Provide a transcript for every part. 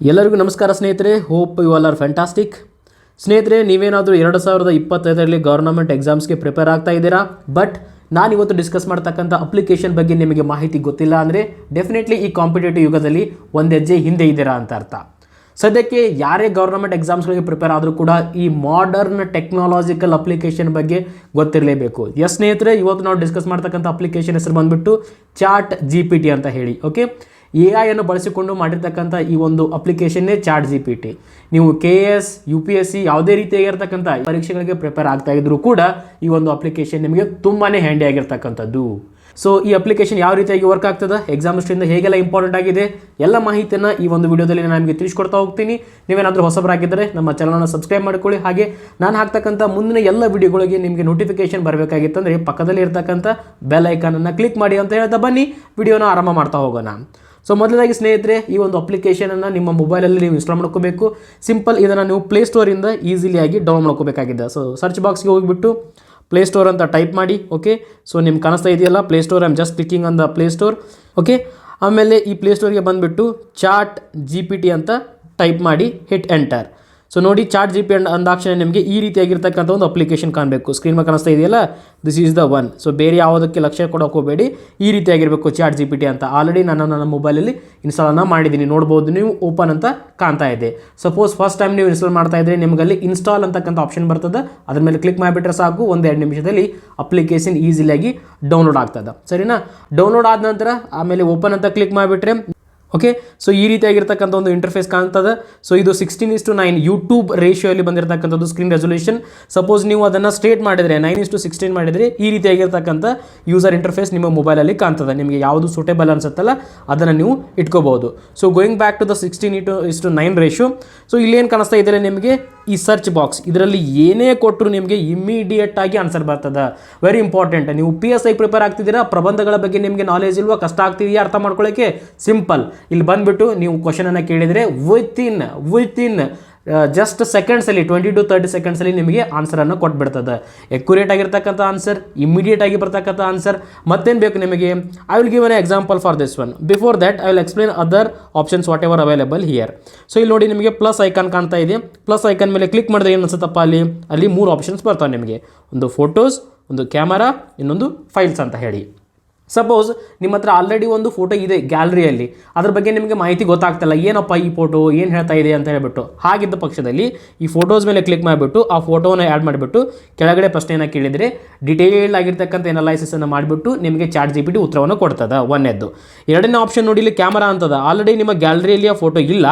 ಎಲ್ಲರಿಗೂ ನಮಸ್ಕಾರ ಸ್ನೇಹಿತರೆ. Hope you all are fantastic ಸ್ನೇಹಿತರೆ, ನೀವೇನಾದರೂ ಎರಡು ಸಾವಿರದ ಇಪ್ಪತ್ತೈದರಲ್ಲಿ ಗೌರ್ನಮೆಂಟ್ ಎಕ್ಸಾಮ್ಸ್ಗೆ ಪ್ರಿಪೇರ್ ಆಗ್ತಾ ಇದ್ದೀರಾ? ಬಟ್ ನಾನು ಇವತ್ತು ಡಿಸ್ಕಸ್ ಮಾಡ್ತಕ್ಕಂಥ ಅಪ್ಲಿಕೇಶನ್ ಬಗ್ಗೆ ನಿಮಗೆ ಮಾಹಿತಿ ಗೊತ್ತಿಲ್ಲ ಅಂದರೆ ಡೆಫಿನೆಟ್ಲಿ ಈ ಕಾಂಪಿಟೇಟಿವ್ ಯುಗದಲ್ಲಿ ಒಂದು ಹೆಜ್ಜೆ ಹಿಂದೆ ಇದ್ದೀರಾ ಅಂತ ಅರ್ಥ. ಸದ್ಯಕ್ಕೆ ಯಾರೇ ಗೌರ್ನಮೆಂಟ್ ಎಕ್ಸಾಮ್ಸ್ಗಳಿಗೆ ಪ್ರಿಪೇರ್ ಆದರೂ ಕೂಡ ಈ ಮಾಡರ್ನ್ ಟೆಕ್ನಾಲಜಿಕಲ್ ಅಪ್ಲಿಕೇಶನ್ ಬಗ್ಗೆ ಗೊತ್ತಿರಲೇಬೇಕು. ಎಸ್ ಸ್ನೇಹಿತರೆ, ಇವತ್ತು ನಾವು ಡಿಸ್ಕಸ್ ಮಾಡ್ತಕ್ಕಂಥ ಅಪ್ಲಿಕೇಶನ್ ಹೆಸರು ಬಂದುಬಿಟ್ಟು ಚಾಟ್ ಜಿ ಪಿ ಟಿ ಅಂತ ಹೇಳಿ ಓಕೆ ಎ ಐ ಅನ್ನು ಬಳಸಿಕೊಂಡು ಮಾಡಿರ್ತಕ್ಕಂಥ ಈ ಒಂದು ಅಪ್ಲಿಕೇಶನ್ನೇ ಚಾಟ್ ಜಿ ಪಿ ಟಿ ನೀವು K S U P S C ಯಾವುದೇ ರೀತಿಯಾಗಿರ್ತಕ್ಕಂಥ ಪರೀಕ್ಷೆಗಳಿಗೆ ಪ್ರಿಪೇರ್ ಆಗ್ತಾ ಇದ್ರೂ ಕೂಡ ಈ ಒಂದು ಅಪ್ಲಿಕೇಶನ್ ನಿಮಗೆ ತುಂಬಾ ಹ್ಯಾಂಡಿ ಆಗಿರ್ತಕ್ಕಂಥದ್ದು. ಸೊ ಈ ಅಪ್ಲಿಕೇಶನ್ ಯಾವ ರೀತಿಯಾಗಿ ವರ್ಕ್ ಆಗ್ತದೆ? ಎಕ್ಸಾಮ್ ಸ್ಟ್ರಿಂದ ಹೇಗೆಲ್ಲ ಇಂಪಾರ್ಟೆಂಟ್ ಆಗಿದೆ? ಎಲ್ಲ ಮಾಹಿತಿಯನ್ನು ಈ ಒಂದು ವಿಡಿಯೋದಲ್ಲಿ ನಾನು ನಿಮಗೆ ತಿಳಿಸ್ಕೊಡ್ತಾ ಹೋಗ್ತೀನಿ. ನೀವೇನಾದರೂ ಹೊಸಬರಾಗಿದ್ದರೆ ನಮ್ಮ ಚಾನಲನ್ನು ಸಬ್ಸ್ಕ್ರೈಬ್ ಮಾಡ್ಕೊಳ್ಳಿ. ಹಾಗೆ ನಾನು ಹಾಕ್ತಕ್ಕಂಥ ಮುಂದಿನ ಎಲ್ಲ ವಿಡಿಯೋಗಳಿಗೆ ನಿಮಗೆ ನೋಟಿಫಿಕೇಶನ್ ಬರಬೇಕಾಗಿತ್ತಂದರೆ ಪಕ್ಕದಲ್ಲಿ ಇರ್ತಕ್ಕಂಥ ಬೆಲ್ ಐಕಾನನ್ನು ಕ್ಲಿಕ್ ಮಾಡಿ ಅಂತ ಹೇಳ್ತಾ ಬನ್ನಿ. ವಿಡಿಯೋನ ಆರಂಭ ಮಾಡ್ತಾ ಹೋಗೋಣ. ಸೊ ಮೊದಲಾಗಿ ಸ್ನೇಹಿತರೆ, ಈ ಒಂದು ಅಪ್ಲಿಕೇಶನನ್ನು ನಿಮ್ಮ ಮೊಬೈಲಲ್ಲಿ ನೀವು ಇನ್ಸ್ಟಾಲ್ ಮಾಡ್ಕೋಬೇಕು. ಸಿಂಪಲ್ ಇದನ್ನು ನೀವು ಪ್ಲೇಸ್ಟೋರಿಂದ ಆಗಿ ಡೌನ್ಲೋಡ್ ಮಾಡ್ಕೋಬೇಕಾಗಿದೆ. ಸೊ ಸರ್ಚ್ ಬಾಕ್ಸ್ಗೆ ಹೋಗಿಬಿಟ್ಟು ಪ್ಲೇಸ್ಟೋರ್ ಅಂತ ಟೈಪ್ ಮಾಡಿ ಓಕೆ ಸೊ ನಿಮ್ಗೆ ಕಾಣಿಸ್ತಾ ಇದೆಯಲ್ಲ Play Store um just clicking on the Play Store okay ಆಮೇಲೆ ಈ ಪ್ಲೇಸ್ಟೋರ್ಗೆ ಬಂದುಬಿಟ್ಟು ಚಾಟ್ ಜಿ ಪಿ ಟಿ ಅಂತ ಟೈಪ್ ಮಾಡಿ ಹಿಟ್ ಎಂಟರ್ ಸೊ ನೋಡಿ ಚಾಟ್ ಜಿ ಪಿ ಅಂದಾಕ್ಷಣ ನಿಮಗೆ ಈ ರೀತಿಯಾಗಿರ್ತಕ್ಕಂಥ ಒಂದು ಅಪ್ಲಿಕೇಶನ್ ಕಾಣಬೇಕು. ಸ್ಕ್ರೀನ್ ಮೇಲೆ ಕಾಣಿಸ್ತಾ ಇದೆಯಲ್ಲ? This is the one so ಬೇರೆ ಯಾವುದಕ್ಕೆ ಲಕ್ಷ್ಯ ಕೊಡೋಕೆ ಹೋಗಬೇಡಿ. ಈ ರೀತಿಯಾಗಿರಬೇಕು ಚಾಟ್ ಜಿ ಪಿ ಟಿ ಅಂತ. ಆಲ್ರೆಡಿ ನಾನು ನನ್ನ ಮೊಬೈಲಲ್ಲಿ ಇನ್ಸ್ಟಾಲನ್ನು ಮಾಡಿದ್ದೀನಿ. ನೋಡ್ಬೋದು ನೀವು ಓಪನ್ ಅಂತ ಕಾಣ್ತಾ ಇದೆ. ಸಪೋಸ್ ಫಸ್ಟ್ ಟೈಮ್ ನೀವು ಇನ್ಸ್ಟಾಲ್ ಮಾಡ್ತಾ ಇದ್ರೆ ನಿಮಗಲ್ಲಿ ಇನ್ಸ್ಟಾಲ್ ಅಂತಕ್ಕಂಥ ಆಪ್ಷನ್ ಬರ್ತದೆ. ಅದ್ರ ಮೇಲೆ ಕ್ಲಿಕ್ ಮಾಡಿಬಿಟ್ರೆ ಸಾಕು. ಒಂದೆರಡು ನಿಮಿಷದಲ್ಲಿ ಅಪ್ಲಿಕೇಶನ್ ಈಸಿಲಿಯಾಗಿ ಡೌನ್ಲೋಡ್ ಆಗ್ತದೆ. ಸರಿನಾ? ಡೌನ್ಲೋಡ್ ಆದ ನಂತರ ಆಮೇಲೆ ಓಪನ್ ಅಂತ ಕ್ಲಿಕ್ ಮಾಡಿಬಿಟ್ರೆ ಓಕೆ ಸೊ ಈ ರೀತಿಯಾಗಿರ್ತಕ್ಕಂಥ ಒಂದು ಇಂಟರ್ಫೇಸ್ ಕಾಣ್ತದೆ. ಸೊ ಇದು sixteen is to nine YouTube ರೇಷಿಯೋಲಿ ಬಂದಿರತಕ್ಕಂಥದ್ದು ಸ್ಕ್ರೀನ್ ರೆಸೊಲ್ಯೂಷನ್ ಸಪೋಸ್ ನೀವು ಅದನ್ನು ಸ್ಟೇಟ್ ಮಾಡಿದರೆ ನೈನ್ ಇಸ್ ಟು ಸಿಕ್ಸ್ಟೀನ್ ಮಾಡಿದರೆ, ಈ ರೀತಿಯಾಗಿರ್ತಕ್ಕಂಥ ಯೂಸರ್ ಇಂಟರ್ಫೇಸ್ ನಿಮ್ಮ ಮೊಬೈಲಲ್ಲಿ ಕಾಣ್ತದೆ. ನಿಮಗೆ ಯಾವುದು ಸೂಟೇಬಲ್ ಅನ್ಸುತ್ತಲ್ಲ, ಅದನ್ನು ನೀವು ಇಟ್ಕೋಬಹುದು. So going back to the sixteen it is to nine ratio so ಇಲ್ಲೇನು ಕಾಣಿಸ್ತಾ ಇದೆ ನಿಮಗೆ ಈ ಸರ್ಚ್ ಬಾಕ್ಸ್ ಇದರಲ್ಲಿ ಏನೇ ಕೊಟ್ಟರು ನಿಮಗೆ ಇಮ್ಮಿಡಿಯೇಟ್ ಆಗಿ ಆನ್ಸರ್ ಬರ್ತದೆ. ವೆರಿ ಇಂಪಾರ್ಟೆಂಟ್ ನೀವು ಪಿ ಎಸ್ ಐ ಪ್ರಿಪೇರ್ ಆಗ್ತಿದ್ದೀರಾ, ಪ್ರಬಂಧಗಳ ಬಗ್ಗೆ ನಿಮಗೆ ನಾಲೆಜ್ ಇಲ್ವಾ, ಕಷ್ಟ ಆಗ್ತಿದೆಯಾ, ಅರ್ಥ ಮಾಡ್ಕೊಳ್ಳೋಕ್ಕೆ ಸಿಂಪಲ್ ಇಲ್ಲಿ ಬಂದುಬಿಟ್ಟು ನೀವು ಕ್ವಶನನ್ನು ಕೇಳಿದರೆ within within just ಸೆಕೆಂಡ್ಸಲ್ಲಿ ಟ್ವೆಂಟಿ ಟು ತರ್ಟಿ ಸೆಕೆಂಡ್ಸಲ್ಲಿ ನಿಮಗೆ ಆನ್ಸರನ್ನು ಕೊಟ್ಬಿಡ್ತದೆ. ಎಕ್ಯುರೇಟ್ ಆಗಿರ್ತಕ್ಕಂಥ ಆನ್ಸರ್ ಇಮಿಡಿಯೇಟ್ ಆಗಿ ಬರ್ತಕ್ಕಂಥ ಆನ್ಸರ್ ಮತ್ತೇನು ಬೇಕು ನಿಮಗೆ? I will give an example for this one before that I will explain other options whatever available here so ಇಲ್ಲಿ ನೋಡಿ ನಿಮಗೆ ಪ್ಲಸ್ ಐಕಾನ್ ಕಾಣ್ತಾ ಇದೆ. ಪ್ಲಸ್ ಐಕಾನ್ ಮೇಲೆ ಕ್ಲಿಕ್ ಮಾಡಿದ್ರೆ ಏನು ಅನ್ಸುತ್ತಪ್ಪ ಅಲ್ಲಿ? ಅಲ್ಲಿ ಮೂರು ಆಪ್ಷನ್ಸ್ ಬರ್ತಾವೆ ನಿಮಗೆ. ಒಂದು ಫೋಟೋಸ್ ಒಂದು ಕ್ಯಾಮರಾ ಇನ್ನೊಂದು ಫೈಲ್ಸ್ ಅಂತ ಹೇಳಿ. ಸಪೋಸ್ ನಿಮ್ಮ ಹತ್ರ ಆಲ್ರೆಡಿ ಒಂದು ಫೋಟೋ ಇದೆ ಗ್ಯಾಲರಿಯಲ್ಲಿ ಅದ್ರ ಬಗ್ಗೆ ನಿಮಗೆ ಮಾಹಿತಿ ಗೊತ್ತಾಗ್ತಲ್ಲ. ಏನಪ್ಪ ಈ ಫೋಟೋ ಏನು ಹೇಳ್ತಾ ಇದೆ ಅಂತ ಹೇಳ್ಬಿಟ್ಟು. ಹಾಗಿದ್ದ ಪಕ್ಷದಲ್ಲಿ ಈ ಫೋಟೋಸ್ ಮೇಲೆ ಕ್ಲಿಕ್ ಮಾಡಿಬಿಟ್ಟು ಆ ಫೋಟೋನ ಆ್ಯಡ್ ಮಾಡಿಬಿಟ್ಟು ಕೆಳಗಡೆ ಪ್ರಶ್ನೆಯನ್ನು ಕೇಳಿದರೆ ಡಿಟೇಲ್ಡ್ ಆಗಿರ್ತಕ್ಕಂಥ ಎನಲೈಸಿಸನ್ನು ಮಾಡಿಬಿಟ್ಟು ನಿಮಗೆ ಚಾಟ್ ಜಿ ಪಿ ಟಿ ಉತ್ತರವನ್ನು ಕೊಡ್ತದೆ ಒಂದನೇದ್ದು ಎರಡನೇ ಆಪ್ಷನ್ ನೋಡಿ ಇಲ್ಲಿ ಕ್ಯಾಮರಾ ಅಂತದ. ಆಲ್ರೆಡಿ ನಿಮ್ಮ ಗ್ಯಾಲರಿಯಲ್ಲಿ ಆ ಫೋಟೋ ಇಲ್ಲ.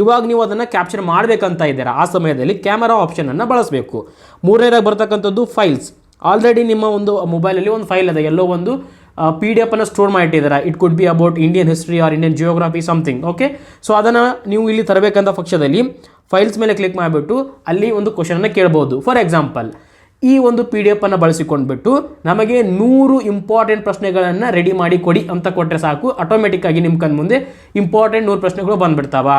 ಇವಾಗ ನೀವು ಅದನ್ನು ಕ್ಯಾಪ್ಚರ್ ಮಾಡಬೇಕಂತ ಇದ್ದೀರಾ. ಆ ಸಮಯದಲ್ಲಿ ಕ್ಯಾಮರಾ ಆಪ್ಷನನ್ನು ಬಳಸಬೇಕು. ಮೂರನೇದಾಗಿ ಬರ್ತಕ್ಕಂಥದ್ದು ಫೈಲ್ಸ್ ಆಲ್ರೆಡಿ ನಿಮ್ಮ ಒಂದು ಮೊಬೈಲಲ್ಲಿ ಒಂದು ಫೈಲ್ ಇದೆ ಎಲ್ಲೋ ಒಂದು ಪಿ ಡಿ ಎಫನ್ನು ಸ್ಟೋರ್ ಮಾಡಿಟ್ಟಿದ್ದಾರೆ. It could be about Indian history or Indian geography something okay so ಅದನ್ನು ನೀವು ಇಲ್ಲಿ ತರಬೇಕಂತ ಪಕ್ಷದಲ್ಲಿ ಫೈಲ್ಸ್ ಮೇಲೆ ಕ್ಲಿಕ್ ಮಾಡಿಬಿಟ್ಟು ಅಲ್ಲಿ ಒಂದು ಕ್ವಶನನ್ನು ಕೇಳ್ಬೋದು. ಫಾರ್ ಎಕ್ಸಾಂಪಲ್ ಈ ಒಂದು ಪಿ ಡಿ ಎಫನ್ನು ಬಳಸಿಕೊಂಡ್ಬಿಟ್ಟು ನಮಗೆ ನೂರು ಇಂಪಾರ್ಟೆಂಟ್ ಪ್ರಶ್ನೆಗಳನ್ನು ರೆಡಿ ಮಾಡಿ ಕೊಡಿ ಅಂತ ಕೊಟ್ಟರೆ ಸಾಕು. ಆಟೋಮೆಟಿಕ್ಕಾಗಿ ನಿಮ್ಮ ಮುಂದೆ ಇಂಪಾರ್ಟೆಂಟ್ ನೂರು ಪ್ರಶ್ನೆಗಳು ಬಂದ್ಬಿಡ್ತಾವ.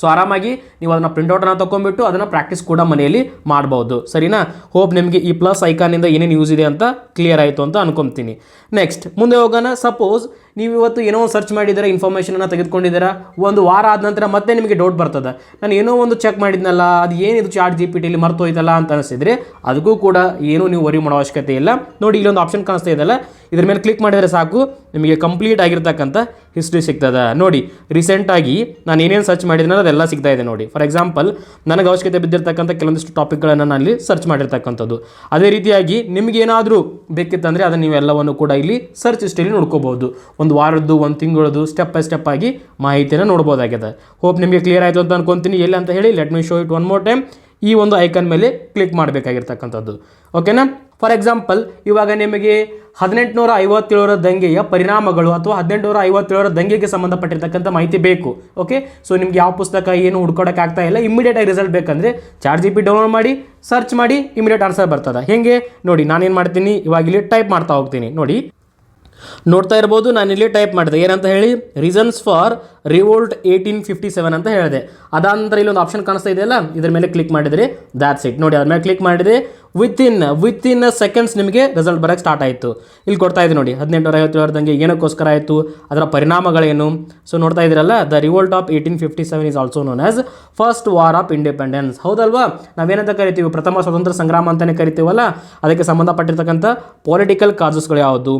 ಸೊ ಆರಾಮಾಗಿ ನೀವು ಅದನ್ನು ಪ್ರಿಂಟೌಟನ್ನು ತೊಗೊಂಡ್ಬಿಟ್ಟು ಅದನ್ನು ಪ್ರಾಕ್ಟೀಸ್ ಕೂಡ ಮನೆಯಲ್ಲಿ ಮಾಡ್ಬೋದು. ಸರಿನಾ? ಹೋಪ್ ನಿಮಗೆ ಈ ಪ್ಲಸ್ ಐಕಾನಿಂದ ಏನೇನು ಯೂಸ್ ಇದೆ ಅಂತ ಕ್ಲಿಯರ್ ಆಯಿತು ಅಂತ ಅನ್ಕೊತೀನಿ. ನೆಕ್ಸ್ಟ್ ಮುಂದೆ ಹೋಗೋಣ. ಸಪೋಸ್ ನೀವು ಇವತ್ತು ಏನೋ ಒಂದು ಸರ್ಚ್ ಮಾಡಿದ್ದೀರಾ ಇನ್ಫಾರ್ಮೇಷನನ್ನು ತೆಗೆದುಕೊಂಡಿದ್ದೀರಾ, ಒಂದು ವಾರ ಆದ ನಂತರ ಮತ್ತೆ ನಿಮಗೆ ಡೌಟ್ ಬರ್ತದೆ. ನಾನು ಏನೋ ಒಂದು ಚೆಕ್ ಮಾಡಿದ್ನಲ್ಲ, ಅದು ಏನಿದು ಚಾರ್ಜ್ ಜಿ ಪಿ ಟಿಲಿ ಮರ್ತೋಯ್ತಲ್ಲ ಅಂತ ಅನಿಸಿದ್ರೆ ಅದಕ್ಕೂ ಕೂಡ ಏನೂ ನೀವು ವರಿ ಮಾಡೋ ಅವಶ್ಯಕತೆ ಇಲ್ಲ. ನೋಡಿ ಇಲ್ಲೊಂದು ಆಪ್ಷನ್ ಕಾಣಿಸ್ತಾ ಇದೆಲ್ಲ ಇದ್ರ ಮೇಲೆ ಕ್ಲಿಕ್ ಮಾಡಿದರೆ ಸಾಕು, ನಿಮಗೆ ಕಂಪ್ಲೀಟ್ ಆಗಿರ್ತಕ್ಕಂಥ ಹಿಸ್ಟ್ರಿ ಸಿಗ್ತದೆ. ನೋಡಿ ರೀಸೆಂಟಾಗಿ ನಾನು ಏನೇನು ಸರ್ಚ್ ಮಾಡಿದ್ನಲ್ಲ, ಅದೆಲ್ಲ ಸಿಗ್ತಾ ಇದೆ ನೋಡಿ. ಫಾರ್ ಎಕ್ಸಾಂಪಲ್ ನನಗೆ ಅವಶ್ಯಕತೆ ಬಿದ್ದಿರ್ತಕ್ಕಂಥ ಕೆಲವೊಂದಿಷ್ಟು ಟಾಪಿಕ್ಗಳನ್ನು ನಾನು ಅಲ್ಲಿ ಸರ್ಚ್ ಮಾಡಿರ್ತಕ್ಕಂಥದ್ದು. ಅದೇ ರೀತಿಯಾಗಿ ನಿಮಗೇನಾದರೂ ಬೇಕಿತ್ತಂದರೆ ಅದನ್ನು ನೀವೆಲ್ಲವನ್ನು ಕೂಡ ಇಲ್ಲಿ ಸರ್ಚ್ ಹಿಸ್ಟ್ರಿಯಲ್ಲಿ ನೋಡ್ಕೋಬಹುದು. ವಾರದ್ದು, ಒಂದು ತಿಂಗಳದ್ದು ಸ್ಟೆಪ್ ಬೈ ಸ್ಟೆಪ್ ಆಗಿ ಮಾಹಿತಿಯನ್ನು ನೋಡ್ಬೋದಾಗಿದೆ. ಹೋಪ್ ನಿಮಗೆ ಕ್ಲಿಯರ್ ಆಯಿತು ಅಂತ ಅನ್ಕೊಂತೀನಿ. ಎಲ್ಲ ಅಂತ ಹೇಳಿ let me show it one more time ಈ ಒಂದು ಐಕನ್ ಮೇಲೆ ಕ್ಲಿಕ್ ಮಾಡಬೇಕಾಗಿರ್ತಕ್ಕಂಥದ್ದು. ಓಕೆನಾ ಫಾರ್ ಎಕ್ಸಾಂಪಲ್ ಇವಾಗ ನಿಮಗೆ ಹದಿನೆಂಟುನೂರ ಐವತ್ತೇಳರ ದಂಗೆಯ ಪರಿಣಾಮಗಳು ಅಥವಾ ಹದಿನೆಂಟುನೂರ ಐವತ್ತೇಳರ ದಂಗೆಗೆ ಸಂಬಂಧಪಟ್ಟಿರ್ತಕ್ಕಂಥ ಮಾಹಿತಿ ಬೇಕು. ಓಕೆ ಸೊ ನಿಮ್ಗೆ ಯಾವ ಪುಸ್ತಕ ಏನು ಹುಡ್ಕೊಡಕ್ಕೆ ಆಗ್ತಾ ಇಲ್ಲ. ಇಮಿಡಿಯೇಟ್ ಆಗಿ ರಿಸಲ್ಟ್ ಬೇಕಂದ್ರೆ ಚಾರ್ ಜಿ ಪಿ ಡೌನ್ಲೋಡ್ ಮಾಡಿ ಸರ್ಚ್ ಮಾಡಿ ಇಮಿಡಿಯೇಟ್ ಆನ್ಸರ್ ಬರ್ತದೆ. ಹೇಗೆ? ನೋಡಿ, ನಾನೇನು ಮಾಡ್ತೀನಿ? ಇವಾಗ ಇಲ್ಲಿ ಟೈಪ್ ಮಾಡ್ತಾ ಹೋಗ್ತೀನಿ. ನೋಡಿ ನೋಡ್ತಾ ಇರ್ಬೋದು, ನಾನು ಇಲ್ಲಿ ಟೈಪ್ ಮಾಡಿದೆ. ಏನಂತ ಹೇಳಿ reasons for revolt eighteen fifty seven ಅಂತ ಹೇಳಿದೆ. ಅದಾದ ನಂತರ ಇಲ್ಲೊಂದು ಆಪ್ಷನ್ ಕಾಣಿಸ್ತಾ ಇದೆಯಲ್ಲ, ಇದ್ರ ಮೇಲೆ ಕ್ಲಿಕ್ ಮಾಡಿದರೆ ದ್ಯಾಟ್ಸ್ ಇಟ್ ನೋಡಿ ಅದ್ರ ಮೇಲೆ ಕ್ಲಿಕ್ ಮಾಡಿದರೆ within within seconds ನಿಮಗೆ ರಿಸಲ್ಟ್ ಬರೋಕ್ಕೆ ಸ್ಟಾರ್ಟ್ ಆಯಿತು. ಇಲ್ಲಿ ಕೊಡ್ತಾ ಇದೆ ನೋಡಿ ಹದಿನೆಂಟುನೂರ ಐವತ್ತೇಳರದಂಗೆ ಏನಕ್ಕೋಸ್ಕರ ಆಯಿತು, ಅದರ ಪರಿಣಾಮಗಳೇನು? ಸೊ ನೋಡ್ತಾ ಇದ್ದೀರಲ್ಲ the revolt of eighteen fifty seven is also known as first war of independence ಹೌದಲ್ವಾ? ನಾವೇನಂತ ಕರಿತೀವಿ? ಪ್ರಥಮ ಸ್ವತಂತ್ರ ಸಂಗ್ರಾಮ ಅಂತಲೇ ಕರಿತೀವಲ್ಲ? ಅದಕ್ಕೆ ಸಂಬಂಧಪಟ್ಟಿರ್ತಕ್ಕಂಥ ಪೊಲಿಟಿಕಲ್ ಕಾಸಸ್ಗಳು ಯಾವುದು?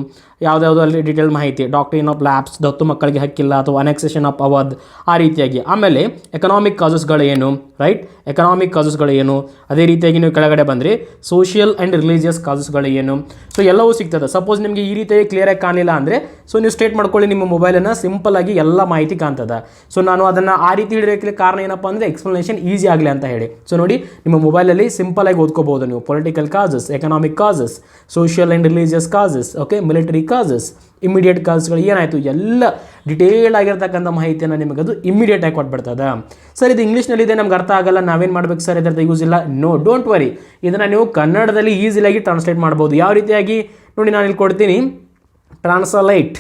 ಯಾವುದ್ಯಾವುದು ಅಲ್ಲಿ ಡೀಟೇಲ್ ಮಾಹಿತಿ? ಡಾಕ್ಟ್ರಿನ್ ಆಫ್ ಲ್ಯಾಬ್ಸ್ ದತ್ತು ಮಕ್ಕಳಿಗೆ ಹಕ್ಕಿಲ್ಲ ಅಥವಾ ಅನೆಕ್ಸೇಷನ್ ಆಫ್ ಅವಧ್, ಆ ರೀತಿಯಾಗಿ. ಆಮೇಲೆ ಎಕನಾಮಿಕ್ ಕಾಸಸ್ಗಳು ಏನು ರೈಟ್ ಎಕನಾಮಿಕ್ ಕಾಸಸ್ಗಳು ಏನು ಅದೇ ರೀತಿಯಾಗಿ ನೀವು ಕೆಳಗಡೆ ಬಂದರೆ. ಸೋಷಿಯಲ್ ಆ್ಯಂಡ್ ರಿಲಿಜಿಯಸ್ ಕಾಸಸ್ಗಳು ಏನು? ಸೊ ಎಲ್ಲವೂ ಸಿಗ್ತದೆ. ಸಪೋಸ್ ನಿಮಗೆ ಈ ರೀತಿಯಾಗಿ ಕ್ಲಿಯರಾಗಿ ಕಾಣಲಿಲ್ಲ ಅಂದರೆ ಸೊ ನೀವು ಸ್ಟೇಟ್ ಮಾಡ್ಕೊಳ್ಳಿ ನಿಮ್ಮ ಮೊಬೈಲನ್ನು ಸಿಂಪಲ್ ಆಗಿ ಎಲ್ಲ ಮಾಹಿತಿ ಕಾಣ್ತದೆ. ಸೊ ನಾನು ಅದನ್ನು ಆ ರೀತಿ ಹಿಡಿಯೋಕ್ಕೆ ಕಾರಣ ಏನಪ್ಪ ಅಂದರೆ ಎಕ್ಸ್ಪ್ಲನೇಷನ್ ಈಸಿ ಆಗಲಿ ಅಂತ ಹೇಳಿ. ಸೊ ನೋಡಿ, ನಿಮ್ಮ ಮೊಬೈಲಲ್ಲಿ ಸಿಂಪಲ್ ಆಗಿ ಓದ್ಕೋಬಹುದು ನೀವು. Political causes economic causes social and religious causes okay military causes immediate ಕಾಲ್ಸ್ಗಳು ಏನಾಯಿತು? ಎಲ್ಲ ಡಿಟೇಲ್ ಆಗಿರ್ತಕ್ಕಂಥ ಮಾಹಿತಿಯನ್ನು ನಿಮಗೆ ಅದು ಇಮಿಡಿಯೇಟ್ ಆಗಿ ಕೊಟ್ಬಿಡ್ತದೆ. ಸರ್, ಇದು ಇಂಗ್ಲೀಷ್ನಲ್ಲಿದೆ ನಮ್ಗೆ ಅರ್ಥ ಆಗಲ್ಲ, ನಾವೇನು ಮಾಡ್ಬೇಕು ಸರ್? ಇದ್ರದ್ದು ಯೂಸ್ ಇಲ್ಲ. ನೋ ಡೋಂಟ್ ವರಿ ಇದನ್ನು ನೀವು ಕನ್ನಡದಲ್ಲಿ ಈಸಿಲಾಗಿ ಟ್ರಾನ್ಸ್ಲೇಟ್ ಮಾಡ್ಬೋದು. ಯಾವ ರೀತಿಯಾಗಿ? ನೋಡಿ, ನಾನು ಇಲ್ಲಿ ಕೊಡ್ತೀನಿ. ಟ್ರಾನ್ಸಲೈಟ್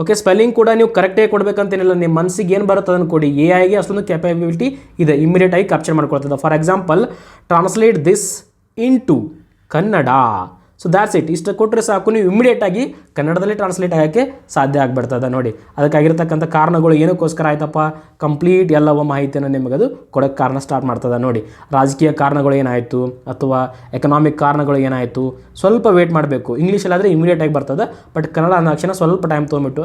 ಓಕೆ ಸ್ಪೆಲ್ಲಿಂಗ್ ಕೂಡ ನೀವು ಕರೆಕ್ಟಾಗಿ ಕೊಡಬೇಕಂತೇನಿಲ್ಲ. ನಿಮ್ಮ ಮನಸ್ಸಿಗೆ ಏನು ಬರುತ್ತೆ ಅದನ್ನು ಕೊಡಿ. ಎ ಐಗೆ ಅಷ್ಟೊಂದು ಕೆಪಬಿಲಿಟಿ ಇದೆ. ಇಮಿಡಿಯೇಟ್ ಆಗಿ capture ಮಾಡ್ಕೊಳ್ತದೆ. For example translate this into Kannada. So that's it ಇಷ್ಟು ಕೊಟ್ಟರೆ ಸಾಕು. ನೀವು ಇಮಿಡಿಯೇಟ್ ಆಗಿ ಕನ್ನಡದಲ್ಲಿ ಟ್ರಾನ್ಸ್ಲೇಟ್ ಆಗೋಕ್ಕೆ ಸಾಧ್ಯ ಆಗ್ಬಿಡ್ತದೆ ನೋಡಿ. ಅದಕ್ಕಾಗಿರ್ತಕ್ಕಂಥ ಕಾರಣಗಳು ಏನಕ್ಕೋಸ್ಕರ ಆಯ್ತಪ್ಪ? ಕಂಪ್ಲೀಟ್ ಎಲ್ಲವ ಮಾಹಿತಿಯನ್ನು ನಿಮಗದು ಕೊಡೋಕ್ಕೆ ಕಾರಣ ಸ್ಟಾರ್ಟ್ ಮಾಡ್ತದೆ ನೋಡಿ. ರಾಜಕೀಯ ಕಾರಣಗಳು ಏನಾಯಿತು? ಅಥವಾ ಎಕನಾಮಿಕ್ ಕಾರಣಗಳು ಏನಾಯಿತು? ಸ್ವಲ್ಪ ವೇಟ್ ಮಾಡಬೇಕು. ಇಂಗ್ಲೀಷಲ್ಲಾದರೆ ಇಮಿಡಿಯೇಟ್ ಆಗಿ ಬರ್ತದೆ. ಬಟ್ ಕನ್ನಡ ಅಂದಾಕ್ಷಣ ಸ್ವಲ್ಪ time ತೊಗೊಂಬಿಟ್ಟು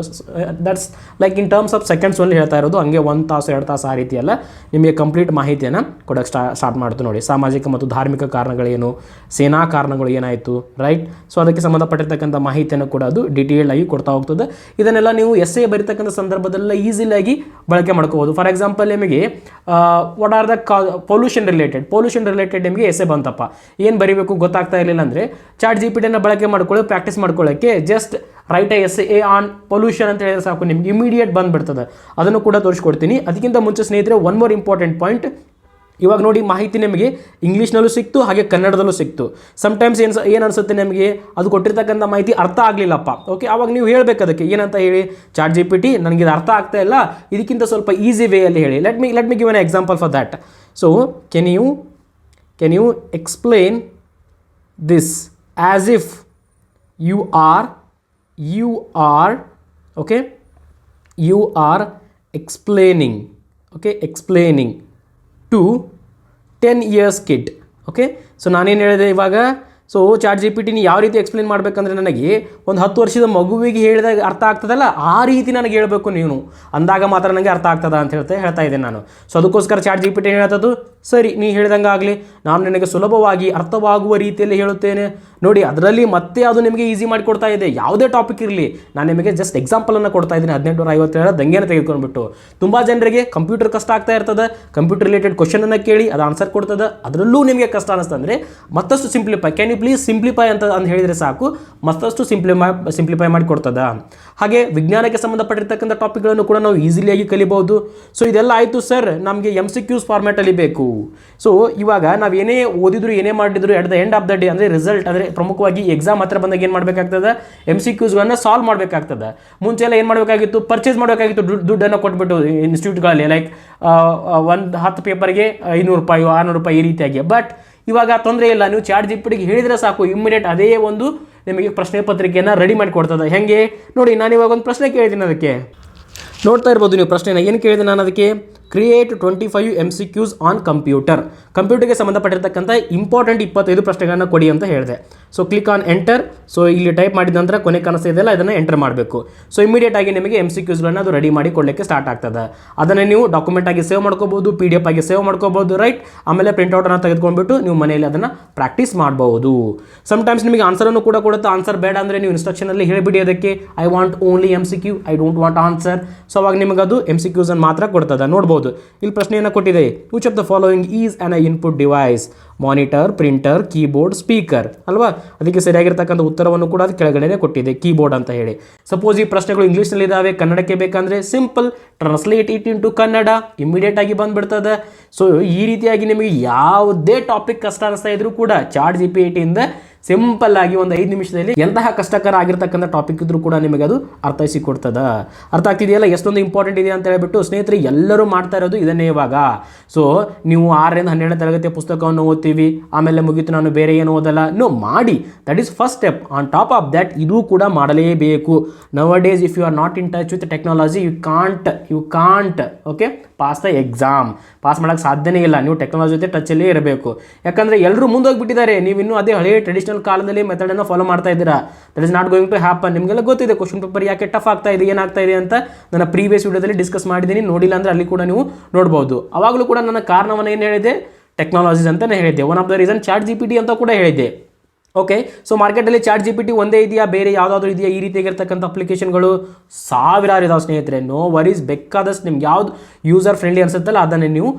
that's like in terms of seconds ಒಂದು ಹೇಳ್ತಾ ಇರೋದು. ಹಂಗೆ ಒಂದು ತಾಸು, ಎರಡು ತಾಸು ಆ ರೀತಿಯಲ್ಲ ನಿಮಗೆ ಕಂಪ್ಲೀಟ್ ಮಾಹಿತಿಯನ್ನು ಕೊಡೋಕ್ಕೆ ಸ್ಟಾ ಸ್ಟಾರ್ಟ್ ಮಾಡ್ತು ನೋಡಿ. ಸಾಮಾಜಿಕ ಮತ್ತು ಧಾರ್ಮಿಕ ಕಾರಣಗಳೇನು? ಸೇನಾ ಕಾರಣಗಳು ಏನಾಯಿತು? ರೈಟ್ ಸೊ ಅದಕ್ಕೆ ಸಂಬಂಧಪಟ್ಟಿರ್ತಕ್ಕಂಥ ಮಾಹಿತಿಯನ್ನು ಕೂಡ ಅದು ಡಿಟೇಲ್ ಆಗಿ ಕೊಡ್ತಾ ಹೋಗ್ತದೆ. ಇದನ್ನೆಲ್ಲ ನೀವು ಎಸ್ ಎ ಬರೀತಕ್ಕಂಥ ಸಂದರ್ಭದಲ್ಲ ಈಸಿಲಾಗಿ ಬಳಕೆ ಮಾಡ್ಕೋಬೋದು. ಫಾರ್ ಎಕ್ಸಾಂಪಲ್ ನಿಮಗೆ ವಾಟ್ ಆರ್ ದ ಕಾ ಪೊಲ್ಯೂಷನ್ ರಿಲೇಟೆಡ್ ಪೊಲ್ಯೂಷನ್ ರಿಲೇಟೆಡ್ ನಿಮಗೆ ಎಸ್ ಎ ಬಂತಪ್ಪ. ಏನು ಬರೀಬೇಕು ಗೊತ್ತಾಗ್ತಾ ಇರಲಿಲ್ಲ ಅಂದರೆ ಚಾಟ್ ಜಿ ಪಿ ಟಿನ ಬಳಕೆ ಮಾಡ್ಕೊಳ್ಳಿ ಪ್ರಾಕ್ಟೀಸ್ ಮಾಡ್ಕೊಳ್ಳೋಕ್ಕೆ just write essay on pollution ಅಂತ ಹೇಳಿದ್ರೆ ಸಾಕು, ನಿಮ್ಗೆ ಇಮಿಡಿಯೇಟ್ ಬಂದ್ಬಿಡ್ತದೆ. ಅದನ್ನು ಕೂಡ ತೋರಿಸ್ಕೊಡ್ತೀನಿ. ಅದಕ್ಕಿಂತ ಮುಂಚೆ ಸ್ನೇಹಿತರೆ ಒನ್ ಮೋರ್ ಇಂಪಾರ್ಟೆಂಟ್ ಪಾಯಿಂಟ್ ಇವಾಗ ನೋಡಿ ಮಾಹಿತಿ ನಿಮಗೆ ಇಂಗ್ಲೀಷ್ನಲ್ಲೂ ಸಿಕ್ತು, ಹಾಗೆ ಕನ್ನಡದಲ್ಲೂ ಸಿಕ್ತು. ಸಮ್ಟೈಮ್ಸ್ ಏನು ಏನು ಅನಿಸುತ್ತೆ ನಿಮಗೆ? ಅದು ಕೊಟ್ಟಿರ್ತಕ್ಕಂಥ ಮಾಹಿತಿ ಅರ್ಥ ಆಗಲಿಲ್ಲಪ್ಪ. ಓಕೆ ಆವಾಗ ನೀವು ಹೇಳಬೇಕು ಅದಕ್ಕೆ. ಏನಂತ ಹೇಳಿ? ಚಾಟ್ ಜಿ ಪಿ ಟಿ ನನಗೆ ಇದು ಅರ್ಥ ಆಗ್ತಾ ಇಲ್ಲ. ಇದಕ್ಕಿಂತ ಸ್ವಲ್ಪ ಈಸಿ ವೇಯಲ್ಲಿ ಹೇಳಿ. Let me let me give an example for that so can you can you explain this as if you are you are okay you are explaining okay explaining to ten years kid okay so ನಾನೇನು ಹೇಳಿದೆ ಇವಾಗ so chat G P ಟಿನ ಯಾವ ರೀತಿ explain ಮಾಡಬೇಕಂದ್ರೆ ನನಗೆ ಒಂದು ಹತ್ತು ವರ್ಷದ ಮಗುವಿಗೆ ಹೇಳಿದಾಗ ಅರ್ಥ ಆಗ್ತದಲ್ಲ? ಆ ರೀತಿ ನನಗೆ ಹೇಳಬೇಕು ನೀನು. ಅಂದಾಗ ಮಾತ್ರ ನನಗೆ ಅರ್ಥ ಆಗ್ತದ ಅಂತ ಹೇಳ್ತಾ ಹೇಳ್ತಾ ಇದ್ದೇನೆ ನಾನು. ಸೊ ಅದಕ್ಕೋಸ್ಕರ ಚಾಟ್ ಜಿ ಪಿ ಟಿ ಹೇಳ್ತದ್ದು? ಸರಿ, ನೀ ಹೇಳ್ದಂಗೆ ಆಗಲಿ ನಾನು ನಿನಗೆ ಸುಲಭವಾಗಿ ಅರ್ಥವಾಗುವ ರೀತಿಯಲ್ಲಿ ಹೇಳುತ್ತೇನೆ. ನೋಡಿ, ಅದರಲ್ಲಿ ಮತ್ತೆ ಅದು ನಿಮಗೆ ಈಸಿ ಮಾಡಿಕೊಡ್ತಾ ಇದೆ. ಯಾವುದೇ ಟಾಪಿಕ್ ಇರಲಿ. ನಾನು ನಿಮಗೆ ಜಸ್ಟ್ ಎಕ್ಸಾಂಪಲನ್ನು ಕೊಡ್ತಾ ಇದ್ದೀನಿ. ಹದಿನೆಂಟುನೂರ ಐವತ್ತೇಳು ದಂಗೆಯನ್ನು ತೆಗೆದುಕೊಂಡ್ಬಿಟ್ಟು. ತುಂಬ ಜನರಿಗೆ ಕಂಪ್ಯೂಟರ್ ಕಷ್ಟ ಆಗ್ತಾ ಇರ್ತದೆ. ಕಂಪ್ಯೂಟರ್ ರಿಲೇಟೆಡ್ ಕ್ವಶನನ್ನು ಕೇಳಿ, ಅದು ಆನ್ಸರ್ ಕೊಡ್ತದೆ. ಅದರಲ್ಲೂ ನಿಮಗೆ ಕಷ್ಟ ಅನ್ನಿಸ್ತಂದರೆ ಮತ್ತಷ್ಟು ಸಿಂಪ್ಲಿಫೈ ಕ್ಯಾನ್ ಪ್ಲೀಸ್ ಸಿಂಪ್ಲಿಫೈ ಅಂತ ಅಂತ ಹೇಳಿದರೆ ಸಾಕು. ಮತ್ತಷ್ಟು ಸಿಂಪ್ಲಿಫೈ ಸಿಂಪ್ಲಿಫೈ ಮಾಡಿ ಕೊಡ್ತದ. ಹಾಗೆ ವಿಜ್ಞಾನಕ್ಕೆ ಸಂಬಂಧಪಟ್ಟಿರ್ತಕ್ಕಂಥ ಟಾಪಿಕ್ಗಳನ್ನು ಕೂಡ ನಾವು ಈಸಿಲಿಯಾಗಿ ಕಲಿಬಹುದು. ಸೊ ಇದೆಲ್ಲ ಆಯಿತು ಸರ್ ನಮಗೆ ಎಂ ಸಿ ಕ್ಯೂಸ್ ಫಾರ್ಮ್ಯಾಟಲ್ಲಿ ಬೇಕು. ಸೊ ಇವಾಗ ನಾವು ಏನೇ ಓದಿದ್ರು, ಏನೇ ಮಾಡಿದ್ರು at the end of the day ಅಂದರೆ ರಿಸಲ್ಟ್ ಅಂದರೆ ಪ್ರಮುಖವಾಗಿ ಎಕ್ಸಾಮ್ ಹತ್ರ ಬಂದಾಗ ಏನು ಮಾಡಬೇಕಾಗ್ತದೆ? ಎಂ ಸಿ ಕ್ಯೂಸ್ಗಳನ್ನು ಸಾಲ್ವ್ ಮಾಡಬೇಕಾಗ್ತದೆ. ಮುಂಚೆ ಎಲ್ಲ ಏನು ಮಾಡಬೇಕಾಗಿತ್ತು? ಪರ್ಚೇಸ್ ಮಾಡಬೇಕಾಗಿತ್ತು ದುಡ್ಡು ದುಡ್ಡನ್ನು ಕೊಟ್ಬಿಟ್ಟು ಇನ್ಸ್ಟಿಟ್ಯೂಟ್ಗಳಲ್ಲಿ ಲೈಕ್ ಒಂದು ಹತ್ತು ಪೇಪರ್ಗೆ ಐನೂರು ರೂಪಾಯಿ, ಆರುನೂರು ರೂಪಾಯಿ ಈ ರೀತಿಯಾಗಿ. ಬಟ್ ಇವಾಗ ತೊಂದರೆ ಇಲ್ಲ, ನೀವು ಚಾಟ್ ಜಿ ಹೇಳಿದರೆ ಸಾಕು ಇಮ್ಮಿಡಿಯೇಟ್ ಅದೇ ಒಂದು ನಿಮಗೆ ಪ್ರಶ್ನೆ ಪತ್ರಿಕೆಯನ್ನು ರೆಡಿ ಮಾಡಿ ಕೊಡ್ತದೆ. ಹೆಂಗೆ? ನೋಡಿ, ನಾನು ಇವಾಗ ಒಂದು ಪ್ರಶ್ನೆ ಕೇಳಿದ್ದೀನಿ ಅದಕ್ಕೆ. ನೋಡ್ತಾ ಇರ್ಬೋದು ನೀವು ಪ್ರಶ್ನೆನ, ಏನು ಕೇಳಿದೆ ನಾನು ಅದಕ್ಕೆ? Create twenty five M C Qs on computer ಕಂಪ್ಯೂಟರ್ಗೆ ಸಂಬಂಧಪಟ್ಟಿರ್ತಕ್ಕಂಥ ಇಂಪಾರ್ಟೆಂಟ್ ಇಪ್ಪತ್ತೈದು ಪ್ರಶ್ನೆಗಳನ್ನು ಕೊಡಿ ಅಂತ ಹೇಳಿದೆ. So click on enter so ಇಲ್ಲಿ ಟೈಪ್ ಮಾಡಿದ ನಂತರ ಕೊನೆ ಕಾಣಿಸ್ತಾ ಇದೆಯಲ್ಲ, ಅದನ್ನು ಎಂಟರ್ ಮಾಡಬೇಕು. ಸೊ ಇಮಿಡಿಯೇಟ್ ಆಗಿ ನಿಮಗೆ ಎಂ ಸಿ ಕ್ಯೂಸ್ಗಳನ್ನು ಅದು ರೆಡಿ ಮಾಡಿ ಕೊಡಲಿಕ್ಕೆ ಸ್ಟಾರ್ಟ್ ಆಗ್ತದೆ. ಅದನ್ನು ನೀವು ಡಾಕ್ಯುಮೆಂಟ್ ಆಗಿ ಸೇವ್ ಮಾಡ್ಕೋಬೋದು ಪಿ ಡಿ ಎಫ್ ಆಗಿ ಸೇವ್ ಮಾಡ್ಕೋಬೋದು ರೈಟ್ ಆಮೇಲೆ ಪ್ರಿಂಟ್ಔಟನ್ನು ತೆಗೆದುಕೊಂಡ್ಬಿಟ್ಟು ನೀವು ಮನೆಯಲ್ಲಿ ಅದನ್ನು ಪ್ರಾಕ್ಟೀಸ್ ಮಾಡಬಹುದು ಸಮ್ಟೈಮ್ಸ್ ನಿಮಗೆ ಆನ್ಸರನ್ನು ಕೂಡ ಕೊಡುತ್ತೆ. ಆನ್ಸರ್ ಬೇಡ ಅಂದರೆ ನೀವು ಇನ್ಸ್ಟ್ರಕ್ಷನಲ್ಲಿ ಹೇಳಿಬಿಡಿ ಅದಕ್ಕೆ. I want only M C Q I don't want answer so ಅವಾಗ ನಿಮಗೆ ಅದು ಎಂ ಸಿ ಕ್ಯೂಸನ್ನು ಮಾತ್ರ ಕೊಡ್ತದೆ. ನೋಡ್ಬೋದು. ಇಲ್ಲಿ ಪ್ರಶ್ನೆಯನ್ನು ಕೊಟ್ಟಿದೆ? Which of the following is an a input device monitor printer keyboard speaker ಅಲ್ವಾ? ಅದಕ್ಕೆ ಸರಿಯಾಗಿರ್ತಕ್ಕಂಥ ಉತ್ತರವನ್ನು ಕೂಡ ಅದು ಕೆಳಗಡೆನೇ ಕೊಟ್ಟಿದೆ ಕೀಬೋರ್ಡ್ ಅಂತ ಹೇಳಿ. ಸಪೋಸ್ ಈ ಪ್ರಶ್ನೆಗಳು ಇಂಗ್ಲೀಷ್ನಲ್ಲಿ ಇದ್ದಾವೆ ಕನ್ನಡಕ್ಕೆ ಬೇಕಂದರೆ simple translate it into Kannada immediate ಆಗಿ ಬಂದ್ಬಿಡ್ತದೆ. ಸೊ ಈ ರೀತಿಯಾಗಿ ನಿಮಗೆ ಯಾವುದೇ ಟಾಪಿಕ್ ಕಷ್ಟ ಅನಿಸ್ತಾ ಇದ್ರೂ ಕೂಡ ಚಾರ್ಟ್ ಜಿ ಪಿ ಟಿಯಿಂದ ಸಿಂಪಲ್ ಆಗಿ ಒಂದು ಐದು ನಿಮಿಷದಲ್ಲಿ ಎಂತಹ ಕಷ್ಟಕರ ಆಗಿರ್ತಕ್ಕಂಥ ಟಾಪಿಕ್ ಇದ್ರೂ ಕೂಡ ನಿಮಗೆ ಅದು ಅರ್ಥೈಸಿ ಕೊಡ್ತದ. ಅರ್ಥ ಆಗ್ತಿದೆಯಲ್ಲ? ಎಷ್ಟೊಂದು ಇಂಪಾರ್ಟೆಂಟ್ ಇದೆ ಅಂತ ಹೇಳ್ಬಿಟ್ಟು ಸ್ನೇಹಿತರೆ, ಎಲ್ಲರೂ ಮಾಡ್ತಾ ಇರೋದು ಇದನ್ನೇ ಇವಾಗ. ಸೊ ನೀವು ಆರರಿಂದ ಹನ್ನೆರಡನೇ ತರಗತಿಯ ಪುಸ್ತಕವನ್ನು ಓದ್ತೀವಿ, ಆಮೇಲೆ ಮುಗೀತು, ನಾನು ಬೇರೆ ಏನು ಓದಲ್ಲ. ನೋ ಮಾಡಿ. That is first step on top of that ಇದು ಕೂಡ ಮಾಡಲೇಬೇಕು. Nowadays if you are not in touch with technology you can't you can't okay pass the exam pass ಮಾಡೋಕ್ಕೆ ಸಾಧ್ಯನೇ ಇಲ್ಲ. ನೀವು ಟೆಕ್ನಾಲಜಿ ಜೊತೆ ಟಚಲ್ಲೇ ಇರಬೇಕು. ಯಾಕಂದರೆ ಎಲ್ಲರೂ ಮುಂದೋಗಿಬಿಟ್ಟಿದ್ದಾರೆ. ನೀವು ಇನ್ನೂ ಅದೇ ಹಳೆಯ ಟ್ರೆಡಿಷನಲ್ ಕಾಲದಲ್ಲಿ ಮೆಥಡ್ ಮೆಥಡನ್ನು ಫಾಲೋ ಮಾಡ್ತಾ ಇದ್ದೀರಾ? That is not going to happen ನಿಮಗೆಲ್ಲ ಗೊತ್ತಿದೆ ಕ್ವಶನ್ ಪೇಪರ್ ಯಾಕೆ ಟಫ್ ಆಗ್ತಾ ಇದೆ, ಏನಾಗ್ತಾ ಇದೆ ಅಂತ ನನ್ನ ಪ್ರೀವಿಯಸ್ ವಿಡಿಯೋದಲ್ಲಿ ಡಿಸ್ಕಸ್ ಮಾಡಿದ್ದೀನಿ. ನೋಡಿಲ್ಲ ಅಂದರೆ ಅಲ್ಲಿ ಕೂಡ ನೀವು ನೋಡ್ಬೋದು. ಅವಾಗಲೂ ಕೂಡ ನನ್ನ ಕಾರಣವನ್ನು ಏನು ಹೇಳಿದೆ ಟೆಕ್ನಾಲಜೀಸ್ ಅಂತಲೇ ಹೇಳಿದ್ದೆ. One of the reason chat G T ಅಂತ ಕೂಡ ಹೇಳಿದ್ದೆ. ಓಕೆ ಸೊ ಮಾರ್ಕೆಟಲ್ಲಿ ಚಾಟ್ ಜಿ ಪಿ ಟಿ ಒಂದೇ ಇದೆಯಾ, ಬೇರೆ ಯಾವುದಾದ್ರೂ ಇದೆಯಾ? ಈ ರೀತಿಯಾಗಿರ್ತಕ್ಕಂಥ ಅಪ್ಲಿಕೇಶನ್ಗಳು ಸಾವಿರಾರು ಇದಾವೆ ಸ್ನೇಹಿತರೆ. ನೋ ವರೀಸ್ ಬೇಕಾದಷ್ಟು ನಿಮ್ಗೆ ಯಾವ್ದು ಯೂಸರ್ ಫ್ರೆಂಡ್ಲಿ ಅನ್ಸುತ್ತಲ್ಲ, ಅದನ್ನೇ ನೀವು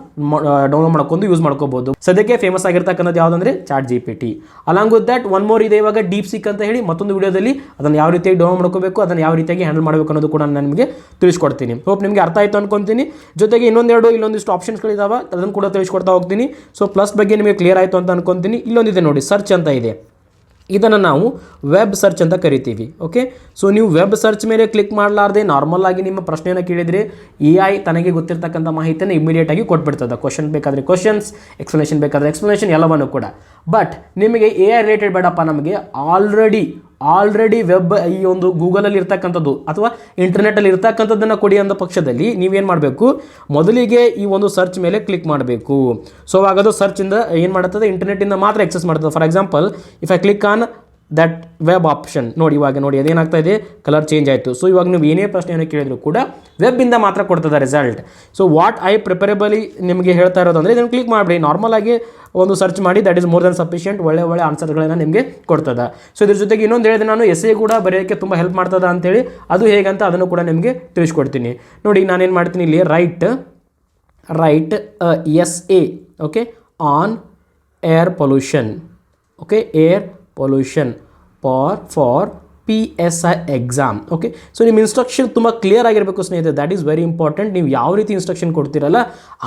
ಡೌನ್ಲೋಡ್ ಮಾಡ್ಕೊಂಡು ಯೂಸ್ ಮಾಡ್ಕೋಬಹುದು ಸದ್ಯಕ್ಕೆ ಫೇಮಸ್ ಆಗಿರ್ತಕ್ಕಂಥದ್ದು ಯಾವುದಂದ್ರೆ chat G P T along with that one more ಇದೆ ಇವಾಗ ಡೀಪ್ ಸಿಕ್ ಅಂತ ಹೇಳಿ ಮತ್ತೊಂದು ವಿಡಿಯೋದಲ್ಲಿ ಅದನ್ನು ಯಾವ ರೀತಿಯಾಗಿ ಡೌನ್ಲೋಡ್ ಮಾಡ್ಕೋಬೇಕು, ಅದನ್ನು ಯಾವ ರೀತಿಯಾಗಿ ಹ್ಯಾಂಡಲ್ ಮಾಡಬೇಕು ಅನ್ನೋದು ಕೂಡ ನಾನು ನಿಮಗೆ ತಿಳಿಸ್ಕೊಡ್ತೀನಿ. ಹೋಪ್ ನಿಮಗೆ ಅರ್ಥ ಆಯಿತು ಅನ್ಕೊಂತೀನಿ. ಜೊತೆಗೆ ಇನ್ನೊಂದೆರಡು ಇಲ್ಲೊಂದಿಷ್ಟು ಆಪ್ಷನ್ಸ್ಗಳಿದಾವೆ ಅದನ್ನು ಕೂಡ ತಿಳಿಸ್ಕೊಡ್ತಾ ಹೋಗ್ತೀನಿ. ಸೊ ಪ್ಲಸ್ ಬಗ್ಗೆ ನಿಮಗೆ ಕ್ಲಿಯರ್ ಆಯಿತು ಅಂತ ಅನ್ಕೊಂತೀನಿ. ಇಲ್ಲೊಂದಿದೆ ನೋಡಿ ಸರ್ಚ್ ಅಂತ ಇದೆ. ಇದನ್ನು ನಾವು ವೆಬ್ ಸರ್ಚ್ ಅಂತ ಕರಿತೀವಿ ಓಕೆ ಸೊ ನೀವು ವೆಬ್ ಸರ್ಚ್ ಮೇಲೆ ಕ್ಲಿಕ್ ಮಾಡಲಾರ್ದೆ ನಾರ್ಮಲ್ ಆಗಿ ನಿಮ್ಮ ಪ್ರಶ್ನೆಯನ್ನು ಕೇಳಿದರೆ ಎ ಐ ತನಗೆ ಗೊತ್ತಿರ್ತಕ್ಕಂಥ ಮಾಹಿತಿಯನ್ನು ಇಮಿಡಿಯೇಟ್ ಆಗಿ ಕೊಟ್ಬಿಡ್ತದೆ. ಕ್ವಶನ್ ಬೇಕಾದರೆ ಕ್ವಶನ್ಸ್ ಎಕ್ಸ್ಪ್ಲನೇಷನ್ ಬೇಕಾದರೆ ಎಕ್ಸ್ಪ್ಲನೇಷನ್ ಎಲ್ಲವನ್ನು ಕೂಡ. ಬಟ್ ನಿಮಗೆ ಎ ಐ ರಿಲೇಟೆಡ್ ಬೇಡಪ್ಪ ನಮಗೆ ಆಲ್ರೆಡಿ ಆಲ್ರೆಡಿ ವೆಬ್ ಈ ಒಂದು ಗೂಗಲಲ್ಲಿ ಇರ್ತಕ್ಕಂಥದ್ದು ಅಥವಾ ಇಂಟರ್ನೆಟಲ್ಲಿ ಇರ್ತಕ್ಕಂಥದ್ದನ್ನು ಕೊಡಿ ಅಂದ ಪಕ್ಷದಲ್ಲಿ ನೀವೇನು ಮಾಡಬೇಕು? ಮೊದಲಿಗೆ ಈ ಒಂದು ಸರ್ಚ್ ಮೇಲೆ ಕ್ಲಿಕ್ ಮಾಡಬೇಕು. ಸೊ ಆಗೋದು ಸರ್ಚಿಂದ ಏನು ಮಾಡುತ್ತದೆ ಇಂಟರ್ನೆಟ್ಟಿಂದ ಮಾತ್ರ ಎಕ್ಸಸ್ ಮಾಡ್ತದೆ. For example if I click on that web option ನೋಡಿ, ಇವಾಗ ನೋಡಿ, ಅದೇನಾಗ್ತಾ ಇದೆ? ಕಲರ್ ಚೇಂಜ್ ಆಯಿತು. ಸೊ ಇವಾಗ ನೀವು ಏನೇ ಪ್ರಶ್ನೆಯನ್ನು ಕೇಳಿದ್ರು ಕೂಡ ವೆಬ್ಬಿಂದ ಮಾತ್ರ ಕೊಡ್ತದೆ result so what I preferably ನಿಮಗೆ ಹೇಳ್ತಾ ಇರೋದು ಅಂದರೆ ಇದನ್ನು ಕ್ಲಿಕ್ ಮಾಡಿಬಿಡಿ. ನಾರ್ಮಲ್ ಆಗಿ ಒಂದು ಸರ್ಚ್ ಮಾಡಿ that is more than sufficient ಒಳ್ಳೆ ಒಳ್ಳೆ ಆನ್ಸರ್ಗಳನ್ನು ನಿಮಗೆ ಕೊಡ್ತದೆ. ಸೊ ಇದ್ರ ಜೊತೆಗೆ ಇನ್ನೊಂದು ಹೇಳಿದೆ ನಾನು ಎಸ್ ಕೂಡ ಬರೆಯೋಕ್ಕೆ ತುಂಬ ಹೆಲ್ಪ್ ಮಾಡ್ತದೆ ಅಂತೇಳಿ, ಅದು ಹೇಗಂತ ಅದನ್ನು ಕೂಡ ನಿಮಗೆ ತಿಳಿಸ್ಕೊಡ್ತೀನಿ. ನೋಡಿ ನಾನೇನು ಮಾಡ್ತೀನಿ ಇಲ್ಲಿ write write essay okay on air pollution okay air pollution for for P S I exam okay so ನಿಮ್ಮ ಇನ್ಸ್ಟ್ರಕ್ಷನ್ ತುಂಬ ಕ್ಲಿಯರ್ ಆಗಿರಬೇಕು ಸ್ನೇಹಿತರೆ. ದ್ಯಾಟ್ ಈಸ್ ವೆರಿ ಇಂಪಾರ್ಟೆಂಟ್ ನೀವು ಯಾವ ರೀತಿ ಇನ್ಸ್ಟ್ರಕ್ಷನ್ ಕೊಡ್ತೀರಲ್ಲ,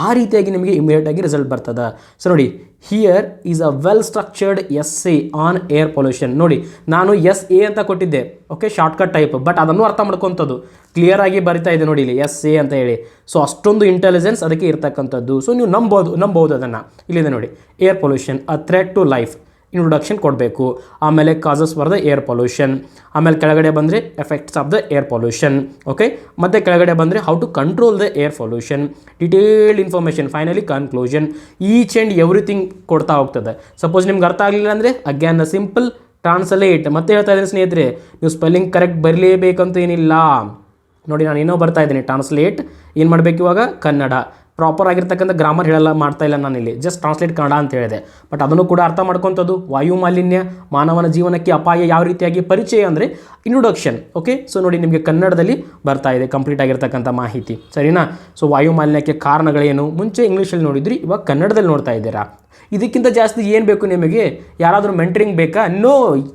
ಆ ರೀತಿಯಾಗಿ ನಿಮಗೆ ಇಮಿಡಿಯೇಟಾಗಿ ರಿಸಲ್ಟ್ ಬರ್ತದೆ. ಸೊ ನೋಡಿ here is a well structured essay on air pollution ನೋಡಿ, ನಾನು ಎಸ್ ಎ ಅಂತ ಕೊಟ್ಟಿದ್ದೆ. ಓಕೆ ಶಾರ್ಟ್ಕಟ್ ಟೈಪ್ ಬಟ್ ಅದನ್ನು ಅರ್ಥ ಮಾಡ್ಕೊತದ್ದು. ಕ್ಲಿಯರ್ ಆಗಿ ಬರಿತಾ ಇದೆ ನೋಡಿ ಇಲ್ಲಿ ಎಸ್ ಎ ಅಂತ ಹೇಳಿ. ಸೊ ಅಷ್ಟೊಂದು ಇಂಟೆಲಿಜೆನ್ಸ್ ಅದಕ್ಕೆ ಇರ್ತಕ್ಕಂಥದ್ದು. ಸೊ ನೀವು ನಂಬೋದು ನಂಬೋದು ಅದನ್ನು. ಇಲ್ಲಿದೆ ನೋಡಿ. Air pollution a threat to life introduction ಕೊಡಬೇಕು. ಆಮೇಲೆ causes for the air pollution ಆಮೇಲೆ ಕೆಳಗಡೆ ಬಂದರೆ effects of the air pollution okay ಮತ್ತು ಕೆಳಗಡೆ ಬಂದರೆ how to control the air pollution detailed information finally conclusion each and everything ಕೊಡ್ತಾ ಹೋಗ್ತದೆ. ಸಪೋಸ್ ನಿಮ್ಗೆ ಅರ್ಥ ಆಗಲಿಲ್ಲ ಅಂದರೆ ಅಗ್ಯಾನ್ ಸಿಂಪಲ್ ಟ್ರಾನ್ಸ್ಲೇಟ್ ಮತ್ತೆ ಹೇಳ್ತಾ ಇದ್ದೀನಿ ಸ್ನೇಹಿತರೆ, ನೀವು ಸ್ಪೆಲ್ಲಿಂಗ್ ಕರೆಕ್ಟ್ ಬರಲೇಬೇಕಂತ ಏನಿಲ್ಲ ನೋಡಿ, ನಾನು ಏನೋ ಬರ್ತಾ ಇದ್ದೀನಿ. ಟ್ರಾನ್ಸ್ಲೇಟ್ ಏನು ಮಾಡಬೇಕು ಇವಾಗ? ಕನ್ನಡ. ಪ್ರಾಪರ್ ಆಗಿರ್ತಕ್ಕಂಥ ಗ್ರಾಮರ್ ಹೇಳಲ್ಲ, ಮಾಡ್ತಾ ಇಲ್ಲ ನಾನು ಇಲ್ಲಿ ಜಸ್ಟ್ ಟ್ರಾನ್ಸ್ಲೇಟ್ ಕನ್ನಡ ಅಂತ ಹೇಳಿದೆ. ಬಟ್ ಅದನ್ನು ಕೂಡ ಅರ್ಥ ಮಾಡ್ಕೊತದ್ದು ವಾಯು ಮಾಲಿನ್ಯ, ಮಾನವನ ಜೀವನಕ್ಕೆ ಅಪಾಯ ಯಾವ ರೀತಿಯಾಗಿ ಪರಿಚಯ ಅಂದರೆ ಇಂಟ್ರೊಡಕ್ಷನ್ ಓಕೆ ಸೊ ನೋಡಿ ನಿಮಗೆ ಕನ್ನಡದಲ್ಲಿ ಬರ್ತಾ ಇದೆ ಕಂಪ್ಲೀಟ್ ಆಗಿರ್ತಕ್ಕಂಥ ಮಾಹಿತಿ. ಸರಿನಾ? ಸೊ ವಾಯು ಮಾಲಿನ್ಯಕ್ಕೆ ಕಾರಣಗಳೇನು? ಮುಂಚೆ ಇಂಗ್ಲೀಷಲ್ಲಿ ನೋಡಿದ್ರಿ, ಇವಾಗ ಕನ್ನಡದಲ್ಲಿ ನೋಡ್ತಾ ಇದ್ದೀರಾ? ಇದಕ್ಕಿಂತ ಜಾಸ್ತಿ ಏನು ಬೇಕು ನಿಮಗೆ? ಯಾರಾದರೂ ಮೆಂಟ್ರಿಂಗ್ ಬೇಕಾ? ನೋ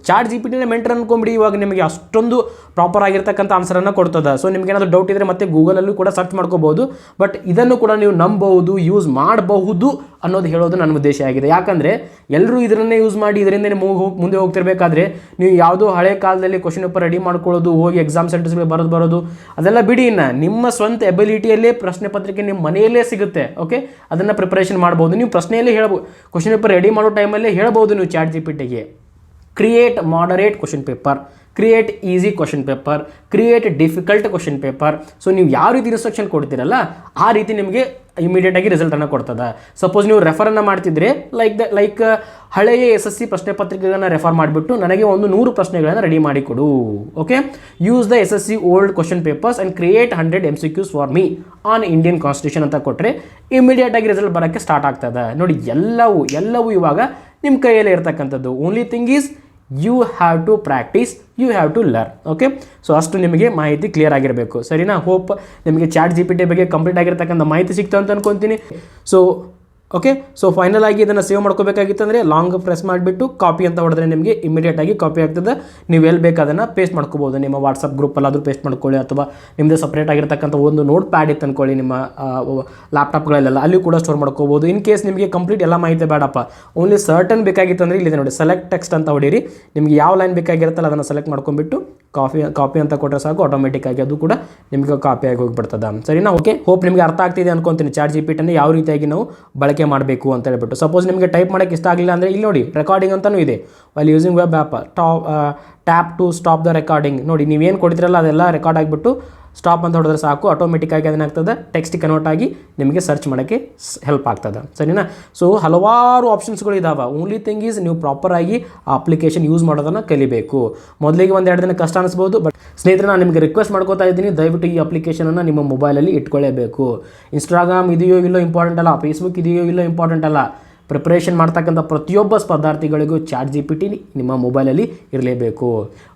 ಚಾಟ್ ಜಿ ಪಿ ಟಿನೇ ಮೆಂಟರ್ ಅನ್ಕೊಂಬಿಡಿ, ಇವಾಗ ನಿಮಗೆ ಅಷ್ಟೊಂದು ಪ್ರಾಪರ್ ಆಗಿರ್ತಕ್ಕಂಥ ಆನ್ಸರನ್ನು ಕೊಡ್ತದೆ. ಸೊ ನಿಮ್ಗೆ ಏನಾದರೂ ಡೌಟ್ ಇದ್ದರೆ ಮತ್ತೆ ಗೂಗಲಲ್ಲೂ ಕೂಡ ಸರ್ಚ್ ಮಾಡ್ಕೋಬೋದು. ಬಟ್ ಇದನ್ನು ಕೂಡ ನೀವು ನಂಬಬಹುದು ಯೂಸ್ ಮಾಡಬಹುದು ಅನ್ನೋದು ಹೇಳೋದು ನನ್ನ ಉದ್ದೇಶ ಆಗಿದೆ. ಯಾಕಂದರೆ ಎಲ್ಲರೂ ಇದರನ್ನೇ ಯೂಸ್ ಮಾಡಿ ಇದರಿಂದನೇ ಮುಂದೆ ಹೋಗ್ತಿರ್ಬೇಕಾದ್ರೆ ನೀವು ಯಾವುದೋ ಹಳೆ ಕಾಲದಲ್ಲಿ ಕ್ವಶನ್ ಪೇಪರ್ ರೆಡಿ ಮಾಡ್ಕೊಳ್ಳೋದು, ಹೋಗಿ ಎಕ್ಸಾಮ್ ಸೆಂಟರ್ಸ್ಗೆ ಬರೋದು ಬರೋದು, ಅದೆಲ್ಲ ಬಿಡಿ ಇನ್ನು. ನಿಮ್ಮ ಸ್ವಂತ ಎಬಿಲಿಟಿಯಲ್ಲೇ ಪ್ರಶ್ನೆ ಪತ್ರಿಕೆ ನಿಮ್ಮ ಮನೆಯಲ್ಲೇ ಸಿಗುತ್ತೆ ಓಕೆ ಅದನ್ನು ಪ್ರಿಪರೇಷನ್ ಮಾಡ್ಬೋದು. ನೀವು ಪ್ರಶ್ನೆಯಲ್ಲೇ ಹೇಳ್ಬೋದು ಕ್ವಶನ್ ಪೇಪರ್ ರೆಡಿ ಮಾಡೋ ಟೈಮಲ್ಲೇ ಹೇಳ್ಬೋದು ನೀವು ಚಾಟ್ ಜಿ ಪಿ ಟಿಗೆ create moderate question paper create easy question paper create difficult question paper so ನೀವು ಯಾವ ರೀತಿ ಇನ್ಸ್ಟ್ರಕ್ಷನ್ ಕೊಡ್ತೀರಲ್ಲ, ಆ ರೀತಿ ನಿಮಗೆ ಇಮಿಡಿಯೇಟಾಗಿ ರಿಸಲ್ಟನ್ನು ಕೊಡ್ತದೆ. ಸಪೋಸ್ ನೀವು ರೆಫರನ್ನು ಮಾಡ್ತಿದ್ರೆ ಲೈಕ್ ದ ಲೈಕ್ ಹಳೆಯ ಎಸ್ ಎಸ್ ಸಿ ಪ್ರಶ್ನೆ ಪತ್ರಿಕೆಗಳನ್ನು ರೆಫರ್ ಮಾಡಿಬಿಟ್ಟು ನನಗೆ ಒಂದು ನೂರು ಪ್ರಶ್ನೆಗಳನ್ನು ರೆಡಿ ಮಾಡಿಕೊಡು okay use the S S C old question papers and create hundred M C Qs for me on Indian constitution ಅಂತ ಕೊಟ್ಟರೆ ಇಮಿಡಿಯೇಟಾಗಿ ರಿಸಲ್ಟ್ ಬರೋಕ್ಕೆ ಸ್ಟಾರ್ಟ್ ಆಗ್ತದೆ. ನೋಡಿ, ಎಲ್ಲವೂ ಎಲ್ಲವೂ ಇವಾಗ ನಿಮ್ಮ ಕೈಯಲ್ಲಿ ಇರ್ತಕ್ಕಂಥದ್ದು. Only thing is you have to practice you have to learn okay so ಅಷ್ಟು ನಿಮಗೆ ಮಾಹಿತಿ ಕ್ಲಿಯರ್ ಆಗಿರಬೇಕು. ಸರಿನಾ? ಹೋಪ್ ನಿಮಗೆ ಚಾಟ್ ಜಿ ಪಿ ಟಿ ಬಗ್ಗೆ ಕಂಪ್ಲೀಟ್ ಆಗಿರ್ತಕ್ಕಂಥ ಮಾಹಿತಿ ಸಿಕ್ತು ಅಂತ ಅನ್ಕೊತೀನಿ. ಸೊ ಓಕೆ ಸೊ ಫೈನಲ್ ಆಗಿ ಇದನ್ನು ಸೇವ್ ಮಾಡ್ಕೋಬೇಕಾಗಿತ್ತಂದರೆ ಲಾಂಗ್ ಪ್ರೆಸ್ ಮಾಡಿಬಿಟ್ಟು ಕಾಪಿ ಅಂತ ಹೊಡೆದ್ರೆ ನಿಮಗೆ ಇಮಿಡಿಯೇಟ್ ಆಗಿ ಕಾಪಿ ಆಗ್ತದೆ. ನೀವು ಎಲ್ಲಿ ಬೇಕು ಅದನ್ನು ಪೇಸ್ಟ್ ಮಾಡ್ಕೋಬೋದು. ನಿಮ್ಮ ವಾಟ್ಸಪ್ ಗ್ರೂಪಲ್ಲಾದರೂ ಪೇಸ್ಟ್ ಮಾಡ್ಕೊಳ್ಳಿ ಅಥವಾ ನಿಮ್ಮದೇ ಸಪ್ರೇಟ್ ಆಗಿರ್ತಕ್ಕಂಥ ಒಂದು ನೋಟ್ ಪ್ಯಾಡ್ ಇತ್ತು ಅಂದ್ಕೊಳ್ಳಿ ನಿಮ್ಮ ಲ್ಯಾಪ್ಟಾಪ್ಗಳಲ್ಲೆಲ್ಲ ಅಲ್ಲಿ ಕೂಡ ಸ್ಟೋರ್ ಮಾಡ್ಕೋಬೋದು. ಇನ್ ಕೇಸ್ ನಿಮಗೆ ಕಂಪ್ಲೀಟ್ ಎಲ್ಲ ಮಾಹಿತಿ ಬೇಡಪ್ಪ. ಓನ್ಲಿ ಸರ್ಟನ್ ಬೇಕಾಗಿತ್ತು ಅಂದ್ರೆ ಇಲ್ಲಿದೆ ನೋಡಿ. ಸೆಲೆಕ್ಟ್ ಟೆಕ್ಸ್ಟ್ ಅಂತ ಹೊಡೀರಿ. ನಿಮಗೆ ಯಾವ ಲೈನ್ ಬೇಕಾಗಿರುತ್ತಲ್ಲ ಅದನ್ನು ಸೆಲೆಕ್ಟ್ ಮಾಡ್ಕೊಂಡ್ಬಿಟ್ಟು ಕಾಫಿ ಕಾಪಿ ಅಂತ ಕೊಟ್ಟರೆ ಸಾಕು ಆಟೋಮೆಟಿಕ್ ಆಗಿ ಅದು ಕೂಡ ನಿಮಗೆ ಕಾಪಿ ಆಗಿ ಹೋಗಿಬಿಡ್ತದೆ. ಸರಿನಾ? ಓಕೆ ಹೋಪ್ ನಿಮಗೆ ಅರ್ಥ ಆಗ್ತಿದೆ ಅನ್ಕೊಂತೀನಿ. ಚಾರ್ಜ್ ಜಿ ಯಾವ ರೀತಿಯಾಗಿ ನಾವು ಬಳಕೆ ಮಾಡಬೇಕು ಅಂತ ಹೇಳ್ಬಿಟ್ಟು. ಸಪೋಸ್ ನಿಮಗೆ ಟೈಪ್ ಮಾಡೋಕ್ಕೆ ಇಷ್ಟ ಆಗಲಿಲ್ಲ ಅಂದರೆ ಇಲ್ಲಿ ನೋಡಿ ರೆಕಾರ್ಡಿಂಗ್ ಅಂತಲೂ ಇದೆ. ಅಲ್ಲಿ using web app top tap to stop the recording ನೋಡಿ, ನೀವೇನು ಕೊಡ್ತೀರಲ್ಲ ಅದೆಲ್ಲ ರೆಕಾರ್ಡ್ ಆಗಿಬಿಟ್ಟು ಸ್ಟಾಪ್ ಅಂತ ಹೊಡೆದ್ರೆ ಸಾಕು ಆಟೋಮೆಟಿಕ್ಕಾಗಿ ಅದೇನಾಗ್ತದೆ ಟೆಕ್ಸ್ಟ್ ಕನ್ವರ್ಟ್ ಆಗಿ ನಿಮಗೆ ಸರ್ಚ್ ಮಾಡೋಕ್ಕೆ ಹೆಲ್ಪ್ ಆಗ್ತದೆ. ಸರಿನಾ? ಸೊ ಹಲವಾರು ಆಪ್ಷನ್ಸ್ಗಳು ಇದಾವೆ. ಓನ್ಲಿ ಥಿಂಗ್ ಈಸ್ ನೀವು ಪ್ರಾಪರಾಗಿ ಆ ಅಪ್ಲಿಕೇಶನ್ ಯೂಸ್ ಮಾಡೋದನ್ನು ಕಲಿಬೇಕು. ಮೊದಲಿಗೆ ಒಂದು ಎರಡು ದಿನ ಕಷ್ಟ ಅನಿಸ್ಬೋದು ಬಟ್ ಸ್ನೇಹಿತರೆ, ನಾನು ನಿಮಗೆ ರಿಕ್ವೆಸ್ಟ್ ಮಾಡ್ಕೋತಾ ಇದ್ದೀನಿ. ದಯವಿಟ್ಟು ಈ ಅಪ್ಲಿಕೇಶನನ್ನು ನಿಮ್ಮ ಮೊಬೈಲಲ್ಲಿ ಇಟ್ಕೊಳ್ಳೇಬೇಕು ಇನ್ಸ್ಟಾಗ್ರಾಮ್ ಇದೆಯೋ ಇಲ್ಲೋ ಇಂಪಾರ್ಟೆಂಟ್ ಅಲ್ಲ ಫೇಸ್ಬುಕ್ ಇದೆಯೋ ಇಲ್ಲೋ ಇಂಪಾರ್ಟೆಂಟ್ ಅಲ್ಲ. ಪ್ರಿಪ್ರೇಷನ್ ಮಾಡ್ತಕ್ಕಂಥ ಪ್ರತಿಯೊಬ್ಬ ಸ್ಪರ್ಧಾರ್ಥಿಗಳಿಗೂ ಚಾಟ್ ಜಿ ಪಿ ಟಿ ನಿಮ್ಮ ಮೊಬೈಲಲ್ಲಿ ಇರಲೇಬೇಕು.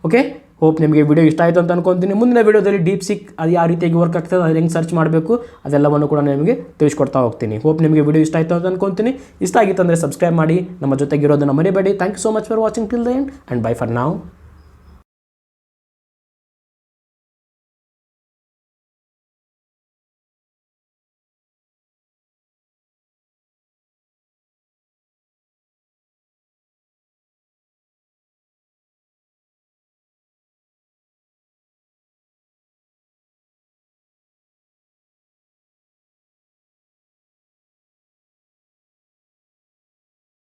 ಓಕೆ ಹೋಪ್ ನಿಮಗೆ ವಿಡಿಯೋ ಇಷ್ಟ ಆಯಿತು ಅಂತ ಅನ್ಕೊಂತೀನಿ. ಮುಂದಿನ ವಿಡಿಯೋದಲ್ಲಿ ಡೀಪ್ ಸಿಕ್ ಅದು ಯಾವ ರೀತಿಯಾಗಿ ವರ್ಕ್ ಆಗ್ತದೆ ಅದು ಹೆಂಗೆ ಸರ್ಚ್ ಮಾಡಬೇಕು, ಅದೆಲ್ಲವನ್ನು ಕೂಡ ನಿಮಗೆ ತಿಳಿಸ್ಕೊಡ್ತಾ ಹೋಗ್ತೀನಿ. ಹೋಪ್ ನಿಮಗೆ ವಿಡಿಯೋ ಇಷ್ಟ ಆಯಿತು ಅಂತ ಅನ್ಕೊತೀನಿ. ಇಷ್ಟ ಆಗಿತ್ತು ಅಂದರೆ ಸಬ್ಸ್ಕ್ರೈಬ್ ಮಾಡಿ. ನಮ್ಮ ಜೊತೆಗಿರೋದನ್ನು ಮರಿಬೇಡಿ. Thank you so much for watching till the end and bye for now